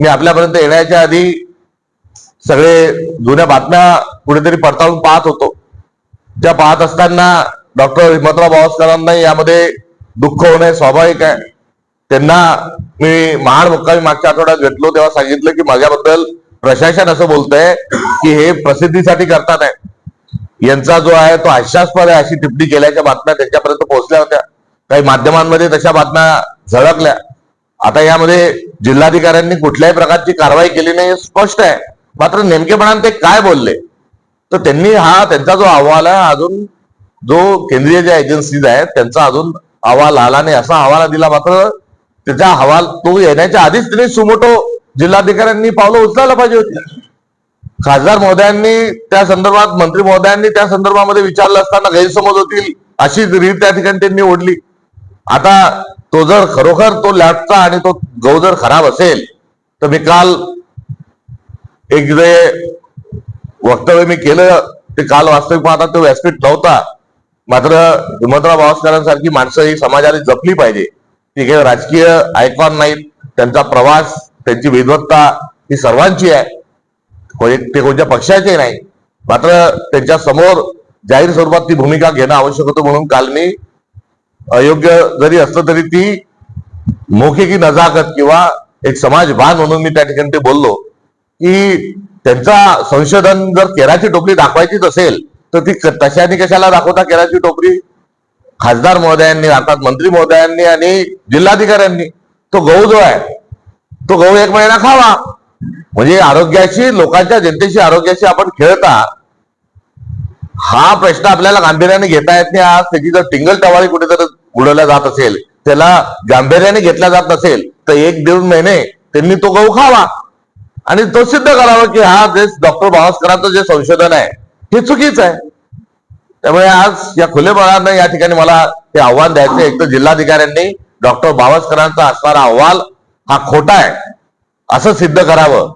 मी आपल्यापर्यंत येण्याच्या आधी सगळे जुन्या बातम्या कुठेतरी पडताळून पाहत होतो. त्या पाहत असताना डॉक्टर हिमंतराव बावस्करांना यामध्ये दुःख होणे स्वाभाविक आहे. त्यांना मी महाड मुक्कामी मागच्या आठवड्यात भेटलो तेव्हा सांगितलं की माझ्याबद्दल प्रशासन असं बोलतंय की हे प्रसिद्धीसाठी करतात आहे. यांचा जो आहे तो हास्यास्पद आहे अशी टिप्पणी केल्याच्या बातम्या त्यांच्यापर्यंत पोहोचल्या होत्या. काही माध्यमांमध्ये तशा बातम्या झळकल्या. आता यामध्ये जिल्हाधिकाऱ्यांनी कुठल्याही प्रकारची कारवाई केली नाही स्पष्ट आहे. मात्र नेमकेपणाने ते काय बोलले? तर त्यांनी हा त्यांचा जो अहवाल आहे अजून जो केंद्रीय ज्या एजन्सीज आहेत त्यांचा अजून अहवाल आला नाही. असा अहवाल दिला मात्र त्याचा अहवाल तो येण्याच्या आधीच त्यांनी सुमोटो जिल्हाधिकाऱ्यांनी पावलं उचलायला पाहिजे होती. खासदार महोदयांनी त्या संदर्भात मंत्री महोदयांनी त्या संदर्भामध्ये विचारलं असताना गैरसमज होतील अशी रीत त्या ठिकाणी त्यांनी ओढली. आता तो जर खरोखर तो लॅबचा आणि तो गहू जर खराब असेल तर मी काल एक जे वक्तव्य मी केलं ते काल वास्तविक पाहता तो व्यासपीठ नव्हता मात्र हिमंतराव भावस्करांसारखी माणसं ही समाजाने जपली पाहिजे. ती काही राजकीय आयकॉन नाहीत. त्यांचा प्रवास त्यांची विद्वत्ता ही सर्वांची आहे. ते कोणत्या पक्षाचे नाही. मात्र त्यांच्यासमोर जाहीर स्वरूपात ती भूमिका घेणं आवश्यक होतं म्हणून काल मी अयोग्य जरी असलं तरी ती मौखिकी नजाकत किंवा एक समाजभान म्हणून मी त्या ठिकाणी ते बोललो की त्यांचा संशोधन जर केराची टोपली दाखवायचीच असेल तर ती क- तशाने कशाला दाखवता केराची टोपली? खासदार महोदयांनी अर्थात मंत्री महोदयांनी आणि जिल्हाधिकाऱ्यांनी. तो गहू जो आहे तो गहू एक महिना खावा. म्हणजे आरोग्याशी लोकांच्या जनतेशी आरोग्याशी आपण खेळता हा प्रश्न आपल्याला गांभीर्याने घेता येत नाही. आज त्याची जर टिंगल टवाळी कुठेतरी उडवल्या जात असेल त्याला गांभीर्याने घेतला जात नसेल तर एक दीड महिने त्यांनी तो गहू खावा. आणि तो सिद्ध करावा की हा जे डॉक्टर बावस्करांचं जे संशोधन आहे हे चुकीचं आहे. त्यामुळे आज या खुलेपणानं या ठिकाणी मला हे आव्हान द्यायचं एक तर जिल्हाधिकाऱ्यांनी डॉक्टर बावस्करांचा असणारा अहवाल हा खोटा आहे. असं सिद्ध करावं.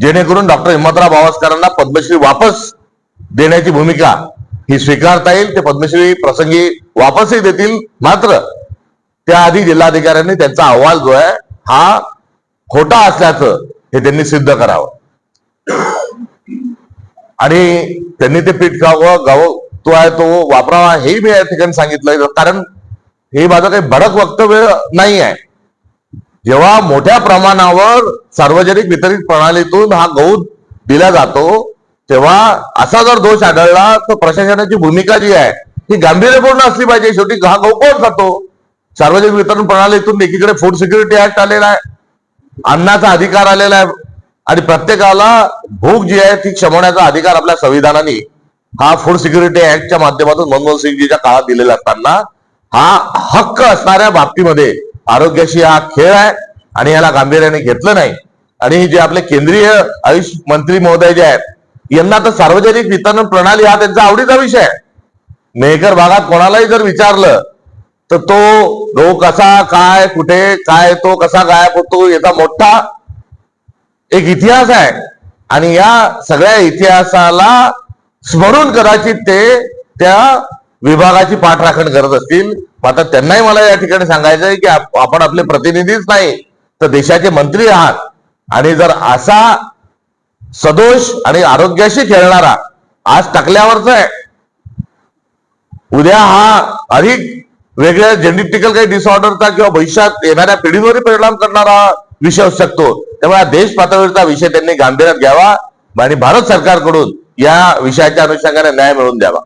जेणेकरून डॉक्टर हिम्मतराव बावस्करांना पद्मश्री वापस देण्याची भूमिका ही स्वीकारता येईल. ते पद्मश्री प्रसंगी वापसही देतील. मात्र त्याआधी जिल्हाधिकाऱ्यांनी त्यांचा अहवाल जो आहे हा खोटा असल्याचं हे त्यांनी सिद्ध करावं. आणि त्यांनी ते पीठ खावं गाव तो आहे तो वापरावा हेही मी या ठिकाणी सांगितलं कारण हे माझं काही भडक वक्तव्य नाही आहे. जेव्हा मोठ्या प्रमाणावर सार्वजनिक वितरित प्रणालीतून हा गहू दिला जातो तेव्हा असा जर दोष आढळला तर प्रशासनाची भूमिका जी आहे ही गांभीर्यपूर्ण असली पाहिजे. शेवटी हा गहू कोण खातो. सार्वजनिक वितरण प्रणालीतून एकीकडे फूड सिक्युरिटी ऍक्ट आलेला आहे. अन्नाचा अधिकार आलेला आहे. आणि प्रत्येकाला भूक जी आहे ती क्षमवण्याचा अधिकार आपल्या संविधानाने. हा फूड सिक्युरिटी ऍक्टच्या माध्यमातून मनमोहन सिंगजीच्या काळात दिलेला असताना हा हक्क असणाऱ्या बाबतीमध्ये आरोग्याशी हा खेळ आहे. आणि याला गांभीर्याने घेतलं नाही. आणि जे आपले केंद्रीय आयुष मंत्री महोदय जे आहेत यांना तर सार्वजनिक वितरण प्रणाली हा त्यांचा आवडीचा विषय आहे. मेहकर भागात कोणालाही जर विचारलं तर तो गहू कसा काय कुठे काय तो कसा गायब होतो याचा मोठा एक इतिहास आहे. आणि या सगळ्या इतिहासाला स्मरून कदाचित ते त्या विभागाची पाठराखण करत असतील. आता त्यांनाही मला या ठिकाणी सांगायचं आहे की आपण आपले प्रतिनिधीच नाही तर देशाचे मंत्री आहात. आणि जर असा सदोष आणि आरोग्याशी खेळणारा आज टाकल्यावरच आहे उद्या हा अधिक वेगळ्या जेनेटिकल काही डिसऑर्डरचा किंवा भविष्यात येणाऱ्या पिढीवरही परिणाम करणारा विषय असू शकतो. त्यामुळे हा देश पातळीवरचा विषय त्यांनी गांभीर्यात घ्यावा आणि भारत सरकारकडून या विषयाच्या अनुषंगाने न्याय मिळवून द्यावा.